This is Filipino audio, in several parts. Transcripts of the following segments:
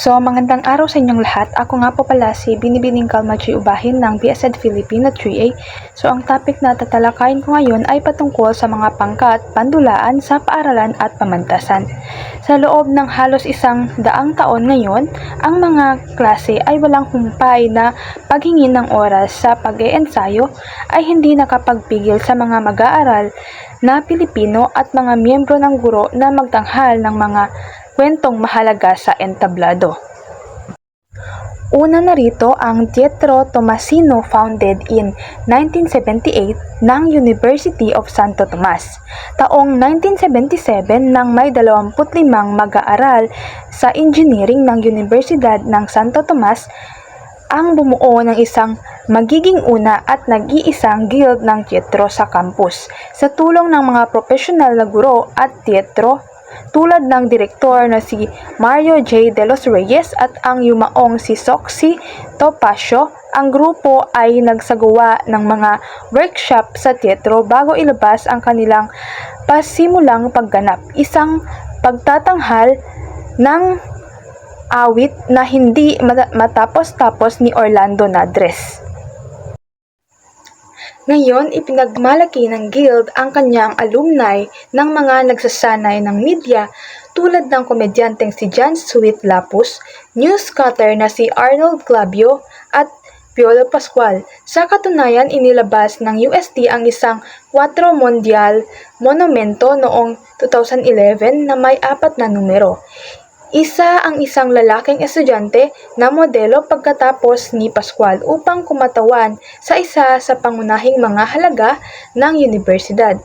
So, magandang araw sa inyong lahat. Ako nga po pala si Binibining Kalmachi Ubahin ng BSED Filipino 3A. So, ang topic na tatalakayin ko ngayon ay patungkol sa mga pangkat, pandulaan sa paaralan at pamantasan. Sa loob ng halos isang daang taon ngayon, ang mga klase ay walang humpay na paghingi ng oras sa pag-eensayo ay hindi nakapagpigil sa mga mag-aaral na Pilipino at mga miyembro ng guro na magtanghal ng mga kwentong mahalaga sa entablado. Una narito ang Pietro Tomasino founded in 1978 ng University of Santo Tomas. Taong 1977 nang may 25 mag-aaral sa engineering ng Universidad ng Santo Tomas ang bumuo ng isang magiging una at nag-iisang guild ng Pietro sa campus sa tulong ng mga profesional na guro at Pietro tulad ng direktor na si Mario J. De Los Reyes at ang yumaong si Soxy Topacio, ang grupo ay nagsagawa ng mga workshop sa teatro bago ilabas ang kanilang pasimulang pagganap. Isang pagtatanghal ng awit na hindi mata- matapos-tapos ni Orlando Nadres. Ngayon, ipinagmalaki ng Guild ang kanyang alumni ng mga nagsasanay ng media tulad ng komedyanteng si John Sweet Lapus, newscutter na si Arnold Clavio at Piolo Pascual. Sa katunayan, inilabas ng UST ang isang 4 Mondial monumento noong 2011 na may apat na numero. Isa ang isang lalaking estudyante na modelo pagkatapos ni Pascual upang kumatawan sa isa sa pangunahing mga halaga ng universidad.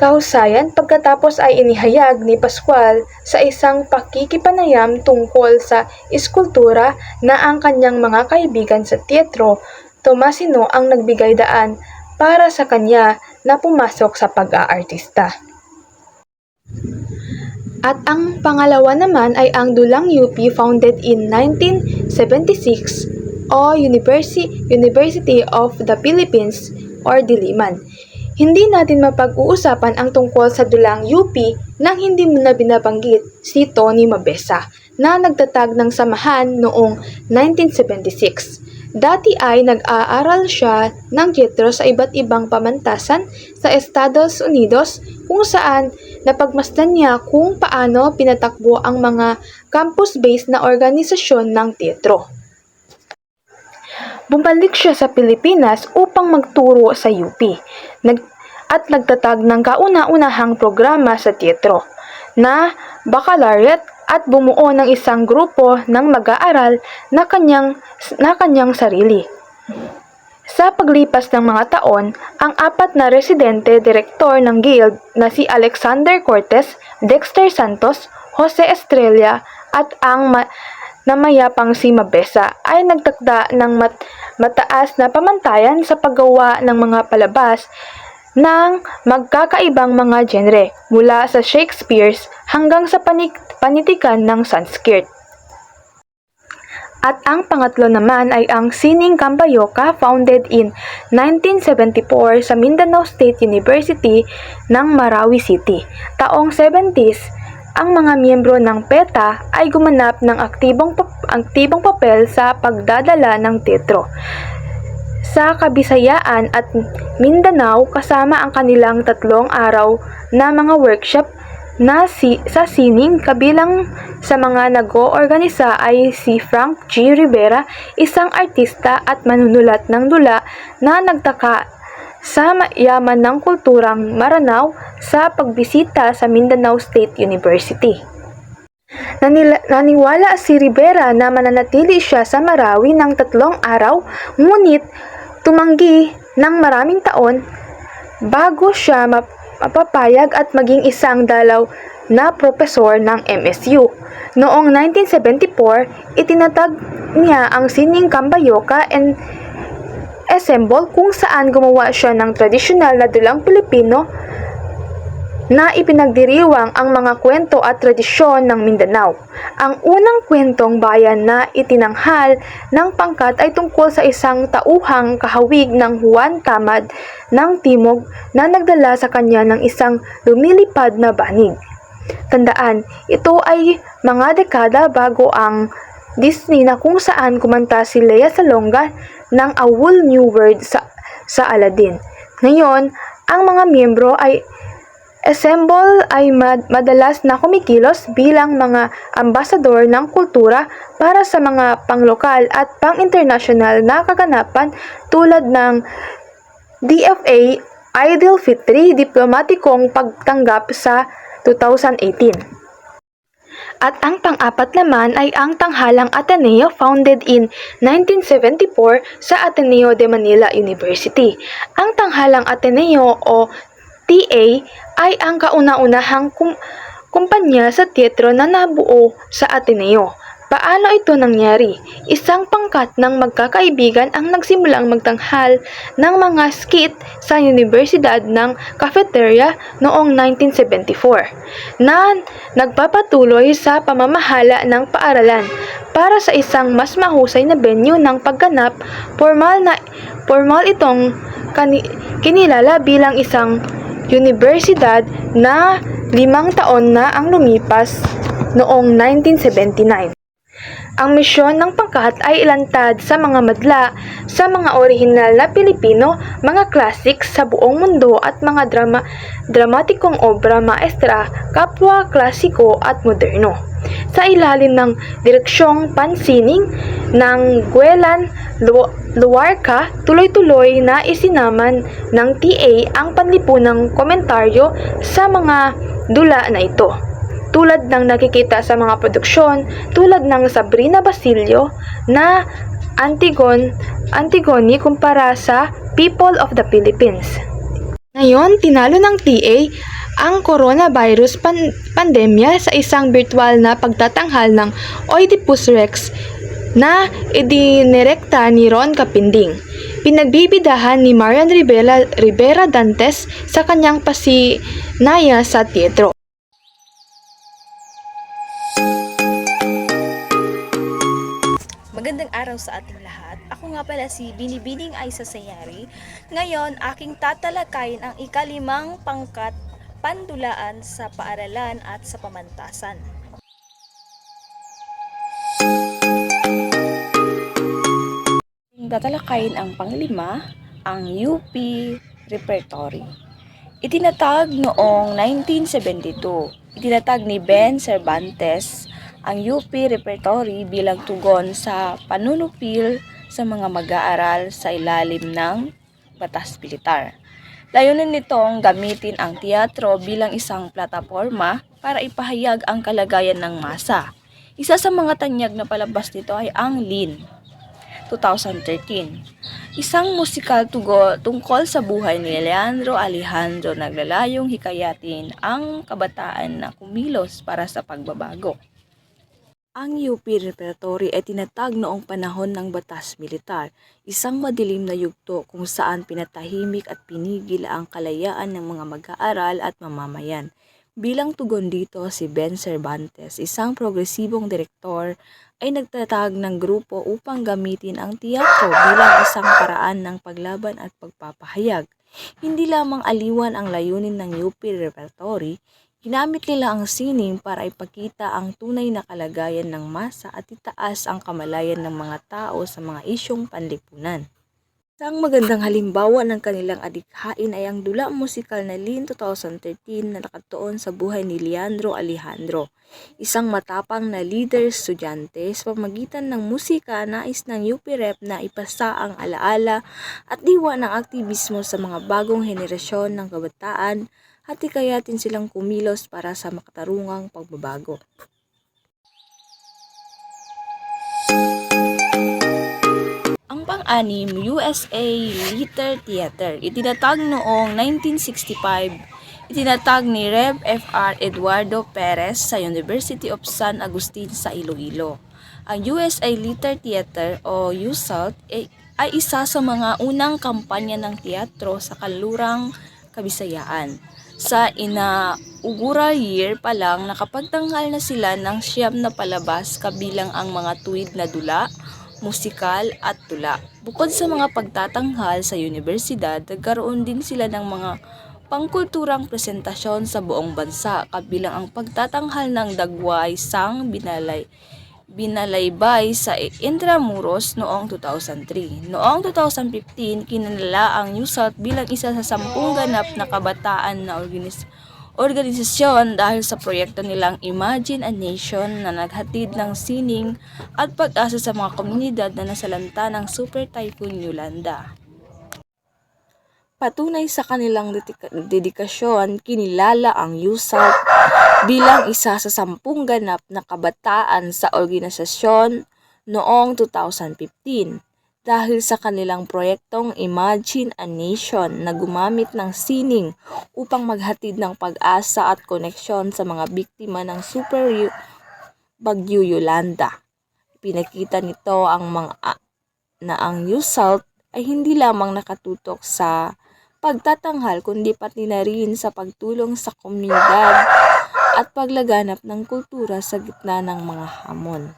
Kahusayan pagkatapos ay inihayag ni Pascual sa isang pakikipanayam tungkol sa iskultura na ang kanyang mga kaibigan sa teatro, Tomasino ang nagbigay daan para sa kanya na pumasok sa pag-aartista. At ang pangalawa naman ay ang Dulang UP founded in 1976 o University, University of the Philippines or Diliman. Hindi natin mapag-uusapan ang tungkol sa Dulang UP nang hindi mo na binabanggit si Tony Mabesa na nagtatag ng samahan noong 1976. Dati ay nag-aaral siya ng teatro sa iba't ibang pamantasan sa Estados Unidos kung saan napagmasdan niya kung paano pinatakbo ang mga campus-based na organisasyon ng teatro. Bumalik siya sa Pilipinas upang magturo sa UP nag at nagtatag ng kauna-unahang programa sa teatro na baccalaureate at bumuo ng isang grupo ng mag-aaral na kanyang, na kanyang sarili. Sa paglipas ng mga taon, ang apat na residente direktor ng guild na si Alexander Cortez, Dexter Santos, Jose Estrella at ang ma- namayapang si Mabesa ay nagtakda ng mat- mataas na pamantayan sa paggawa ng mga palabas ng magkakaibang mga genre mula sa Shakespeare's hanggang sa panik- panitikan ng Sanskrit. At ang pangatlo naman ay ang Sining Kambayoka founded in 1974 sa Mindanao State University ng Marawi City. Taong 70s, ang mga miyembro ng PETA ay gumanap ng aktibong, aktibong papel sa pagdadala ng teatro sa Kabisayaan at Mindanao kasama ang kanilang tatlong araw na mga workshop na si, sa sining kabilang sa mga nag-oorganisa ay si Frank G. Rivera, isang artista at manunulat ng dula na nagtaka sa yaman ng kulturang Maranao sa pagbisita sa Mindanao State University. Nanila- naniwala si Rivera na mananatili siya sa Marawi ng tatlong araw, ngunit tumanggi ng maraming taon bago siya map- mapapayag at maging isang dalaw na propesor ng MSU. Noong 1974, itinatag niya ang Sining Kambayoka and Assemble kung saan gumawa siya ng tradisyonal na dulang Pilipino na ipinagdiriwang ang mga kwento at tradisyon ng Mindanao. Ang unang kwentong bayan na itinanghal ng pangkat ay tungkol sa isang tauhang kahawig ng Juan Tamad ng Timog na nagdala sa kanya ng isang lumilipad na banig. Tandaan, ito ay mga dekada bago ang Disney na kung saan kumanta si Lea Salonga ng A Whole New World sa, sa Aladdin. Ngayon, ang mga miyembro ay Assemble ay mad- madalas na kumikilos bilang mga ambasador ng kultura para sa mga panglokal at pang-internasyonal na kaganapan tulad ng DFA Idil Fitri diplomatikong pagtanggap sa 2018. At ang pang-apat naman ay ang Tanghalang Ateneo founded in 1974 sa Ateneo de Manila University. Ang Tanghalang Ateneo o TA ay ang kauna-unahang kum- kumpanya sa teatro na nabuo sa Ateneo. Paano ito nangyari? Isang pangkat ng magkakaibigan ang nagsimulang magtanghal ng mga skit sa Universidad ng Cafeteria noong 1974 na nagpapatuloy sa pamamahala ng paaralan para sa isang mas mahusay na venue ng pagganap formal na formal itong kani- kinilala bilang isang universidad na limang taon na ang lumipas noong 1979. Ang misyon ng pangkat ay ilantad sa mga madla, sa mga orihinal na Pilipino, mga classics sa buong mundo at mga drama, dramatikong obra maestra, kapwa klasiko at moderno. Sa ilalim ng direksyong pansining ng Guelan Lu- Luarca, tuloy-tuloy na isinaman ng TA ang panlipunang komentaryo sa mga dula na ito tulad ng nakikita sa mga produksyon tulad ng Sabrina Basilio na Antigon, Antigone kumpara sa People of the Philippines. Ngayon, tinalo ng TA ang coronavirus pan- pandemya sa isang virtual na pagtatanghal ng Oedipus Rex na idinirekta ni Ron Kapinding. Pinagbibidahan ni Marian Rivera, Rivera Dantes sa kanyang pasinaya sa teatro. Magandang araw sa ating lahat. Ako nga pala si Binibining Aisa Sayari. Ngayon, aking tatalakayin ang ikalimang pangkat pandulaan sa paaralan at sa pamantasan. Tatalakayin ang panglima, ang UP Repertory. Itinatag noong 1972. Itinatag ni Ben Cervantes ang UP Repertory bilang tugon sa panunupil sa mga mag-aaral sa ilalim ng batas militar. Layunin nitong gamitin ang teatro bilang isang plataforma para ipahayag ang kalagayan ng masa. Isa sa mga tanyag na palabas nito ay ang Lin, 2013. Isang musikal tugo tungkol sa buhay ni Leandro Alejandro naglalayong hikayatin ang kabataan na kumilos para sa pagbabago. Ang UP Repertory ay tinatag noong panahon ng batas militar, isang madilim na yugto kung saan pinatahimik at pinigil ang kalayaan ng mga mag-aaral at mamamayan. Bilang tugon dito si Ben Cervantes, isang progresibong direktor, ay nagtatag ng grupo upang gamitin ang teatro bilang isang paraan ng paglaban at pagpapahayag. Hindi lamang aliwan ang layunin ng UP Repertory, ginamit nila ang sining para ipakita ang tunay na kalagayan ng masa at itaas ang kamalayan ng mga tao sa mga isyong panlipunan. Isang magandang halimbawa ng kanilang adikhain ay ang dula musikal na Lin 2013 na nakatuon sa buhay ni Leandro Alejandro, isang matapang na leader estudyante sa pamagitan ng musika nais ng UP Rep na ipasa ang alaala at diwa ng aktivismo sa mga bagong henerasyon ng kabataan at hikayatin silang kumilos para sa makatarungang pagbabago. Ang pang-anim, USA Liter Theater. Itinatag noong 1965. Itinatag ni Rev. F.R. Eduardo Perez sa University of San Agustin sa Iloilo. Ang USA Liter Theater o USALT ay, isa sa mga unang kampanya ng teatro sa kalurang Kabisayaan. Sa inaugural year pa lang, nakapagtanghal na sila ng siyam na palabas kabilang ang mga tuwid na dula, musikal at tula. Bukod sa mga pagtatanghal sa universidad, nagkaroon din sila ng mga pangkulturang presentasyon sa buong bansa kabilang ang pagtatanghal ng Dagway Sang Binalay binalaybay sa Intramuros noong 2003. Noong 2015, kinalala ang New South bilang isa sa sampung ganap na kabataan na organis- organisasyon dahil sa proyekto nilang Imagine a Nation na naghatid ng sining at pag-asa sa mga komunidad na nasalanta ng Super Typhoon Yolanda. Patunay sa kanilang dedika- dedikasyon, kinilala ang USALT bilang isa sa sampung ganap na kabataan sa organisasyon noong 2015 dahil sa kanilang proyektong Imagine a Nation na gumamit ng sining upang maghatid ng pag-asa at koneksyon sa mga biktima ng Super Bagyo Yolanda. Pinakita nito ang mga na ang USALT ay hindi lamang nakatutok sa pagtatanghal kundi pati na rin sa pagtulong sa komunidad at paglaganap ng kultura sa gitna ng mga hamon.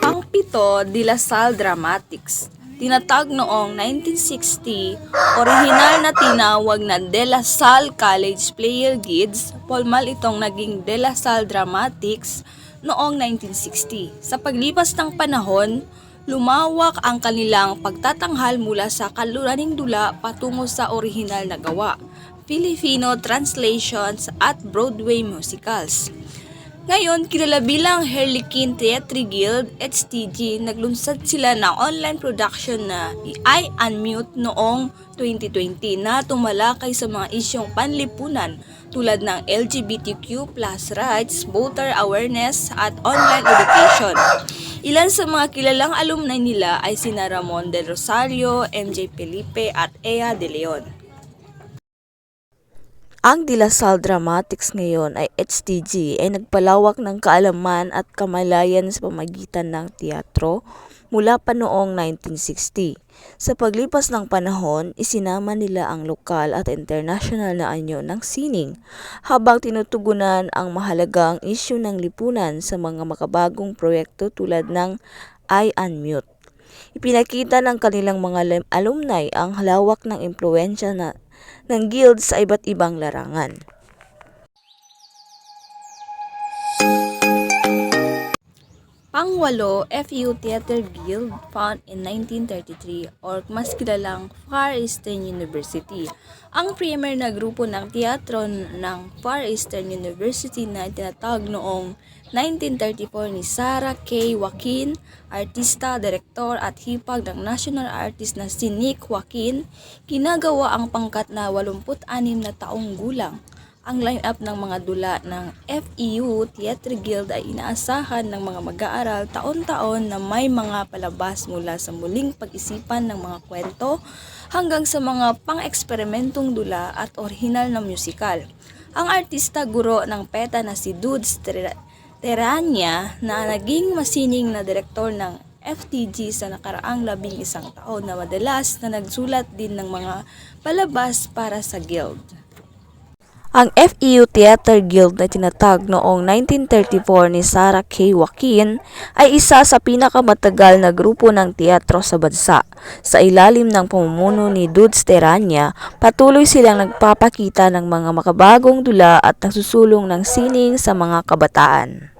Pangpito, De La Salle Dramatics. Tinatag noong 1960, orihinal na tinawag na De La Salle College Player Guides, formal itong naging De La Salle Dramatics noong 1960. Sa paglipas ng panahon, lumawak ang kanilang pagtatanghal mula sa kaluraning dula patungo sa orihinal na gawa, Filipino translations at Broadway musicals. Ngayon, kilala bilang Harlequin Theatre Guild, HTG, naglunsad sila ng online production na I Unmute noong 2020 na tumalakay sa mga isyong panlipunan tulad ng LGBTQ plus rights, voter awareness at online education. Ilan sa mga kilalang alumni nila ay sina Ramon Del Rosario, MJ Felipe at Ea De Leon. Ang De La Salle Dramatics ngayon ay HTG ay nagpalawak ng kaalaman at kamalayan sa pamagitan ng teatro mula pa noong 1960. Sa paglipas ng panahon, isinama nila ang lokal at international na anyo ng sining habang tinutugunan ang mahalagang isyu ng lipunan sa mga makabagong proyekto tulad ng I Unmute. Ipinakita ng kanilang mga alumni ang halawak ng impluensya na ng guild sa iba't ibang larangan. Pangwalo, FU Theater Guild found in 1933 or mas kilalang Far Eastern University. Ang premier na grupo ng teatro ng Far Eastern University na tinatawag noong 1934 ni Sarah K. Joaquin, artista, direktor at hipag ng national artist na si Nick Joaquin, ginagawa ang pangkat na 86 na taong gulang. Ang line-up ng mga dula ng FEU Theatre Guild ay inaasahan ng mga mag-aaral taon-taon na may mga palabas mula sa muling pag-isipan ng mga kwento hanggang sa mga pang-eksperimentong dula at orihinal na musical. Ang artista guro ng PETA na si Dudes Ter- Terania na naging masining na direktor ng FTG sa nakaraang labing isang taon na madalas na nagsulat din ng mga palabas para sa guild. Ang FEU Theater Guild na tinatag noong 1934 ni Sarah K. Joaquin ay isa sa pinakamatagal na grupo ng teatro sa bansa. Sa ilalim ng pamumuno ni Dudes Terania, patuloy silang nagpapakita ng mga makabagong dula at nagsusulong ng sining sa mga kabataan.